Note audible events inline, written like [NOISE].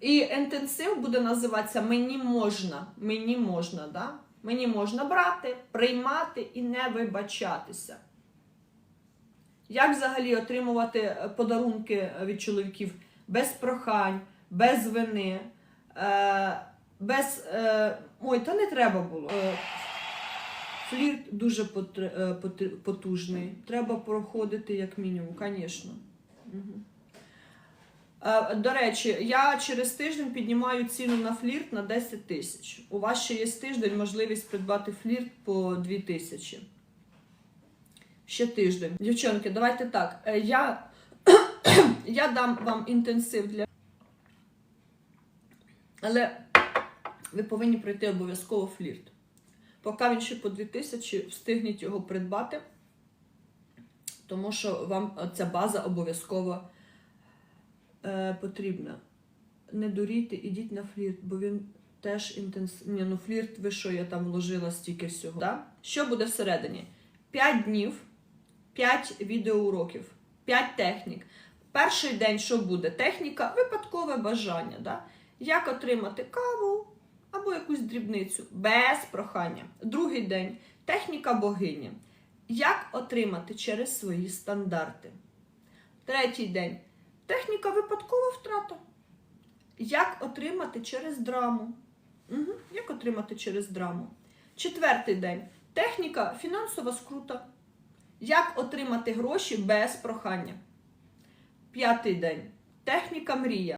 І інтенсив буде називатися Мені можна. Мені можна, да? Мені можна брати, приймати і не вибачатися. Як взагалі отримувати е, подарунки від чоловіків без прохань, без вини, е, без. Е, ой, та не треба було. Е, флірт дуже е, потужний. Треба проходити як мінімум, звісно. Е, До речі, я через тиждень піднімаю ціну на флірт на 10 тисяч. У вас ще є тиждень можливість придбати флірт по 2 тисячі. Ще тиждень. Дівчонки, давайте так. Е, Я, [CLEARS THROAT] я дам вам інтенсив для. Але ви повинні пройти обов'язково флірт. Поки він ще по 2 тисячі, встигніть його придбати, тому що вам ця база обов'язково е, потрібна. Не дурійте, ідіть на флірт, бо він теж інтенсивний. Ну флірт, ви що, я там вложила стільки всього. Да? Що буде всередині? 5 днів, 5 відеоуроків, 5 технік. Перший день що буде? Техніка випадкове бажання. Да? Як отримати каву або якусь дрібницю без прохання. Другий день техніка богині. Як отримати через свої стандарти. Третій день техніка випадкова втрата. Як отримати через драму? Угу. Як отримати через драму? Четвертий день техніка фінансова скрута. Як отримати гроші без прохання? П'ятий день техніка мрія.